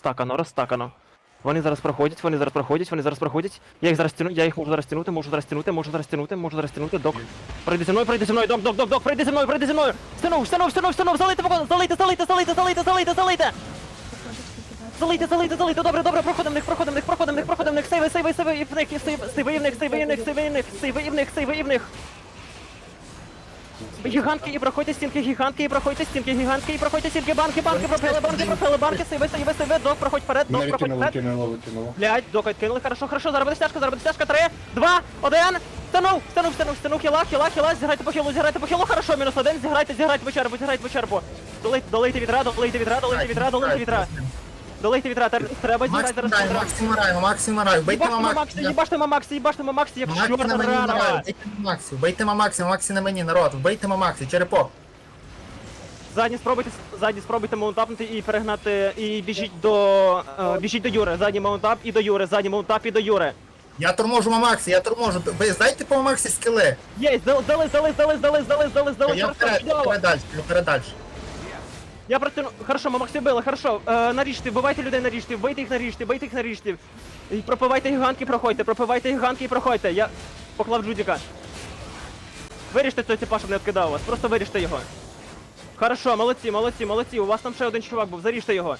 розстакано, розстакано. Вони зараз проходять, вони зараз проходять, вони зараз проходять. Я їх зараз тяну, я їх можу зараз тянути, можу зараз тянути, можу зараз тянути, можу зараз тянути. Док. Пройди зі мною, пройди зі мною, док, док, док, док, пройди зі мною, пройди зі мною. Стянув, стянув, стянув, стянув, залийте, залийте, залийте, залийте, залийте, залийте, залийте. Залийте, залийте, залийте, добре, добре, проходимо в них, проходимо в них, проходимо в них, проходимо в них, сейви, сейви, сейви, і в них, і сейви, сейви, і в них, сейви, і в них, сейви, і в них, сейви, і в них, сейви, і в них. Гігантки і проходьте стінки, гігантки і проходьте стінки, гігантки і проходьте стінки, банки, банки, пропили, банки, пропили, банки, сейви, сейви, сейви, док, проходь вперед, док, Мене проходь відкинуло, вперед. відкинуло, відкинуло. Блять, док відкинули, хорошо, хорошо, зараз буде стяжка, зараз буде стяжка, три, два, один, станув, станув, станув, станув, хіла, хіла, хіла, зіграйте по хілу, зіграйте по хілу, хорошо, мінус один, зіграйте, зіграйте по черпу, зіграйте по черпу. Долийте, долийте відра, долийте відра, долийте відра, долийте відра. Долийте відра, тер- треба зіграти зараз Максим відра. Максим Мараємо, Максим Мараємо, бейте Їбаште Максим. Максі, їбаште Максі, їбаште Максі, як Максі чорна на мені рана. Мараємо, бейте Максі, бейте Максі, Максі на мені, народ, бейте Максі, черепок. Задні спробуйте, задні спробуйте маунтапнути і перегнати, і біжіть до, е, біжіть до Юри, задній маунтап і до Юри, задній маунтап і до Юри. Я торможу Максі, я торможу. Ви знаєте по Максі скіли? Є, здали, здали, здали, здали, здали, здали, здали, здали, Я вперед, я вперед далі, я вперед далі. Я протяну. Хорошо, ми Максі били, хорошо. Е, наріжте, вбивайте людей наріжте, вбийте їх наріжте, вбийте їх наріжте. І пропивайте гігантки, проходьте, пропивайте гігантки і проходьте. Я поклав Джудіка. Виріжте той типа, щоб не відкидав вас. Просто виріжте його. Хорошо, молодці, молодці, молодці. У вас там ще один чувак був, заріжте його.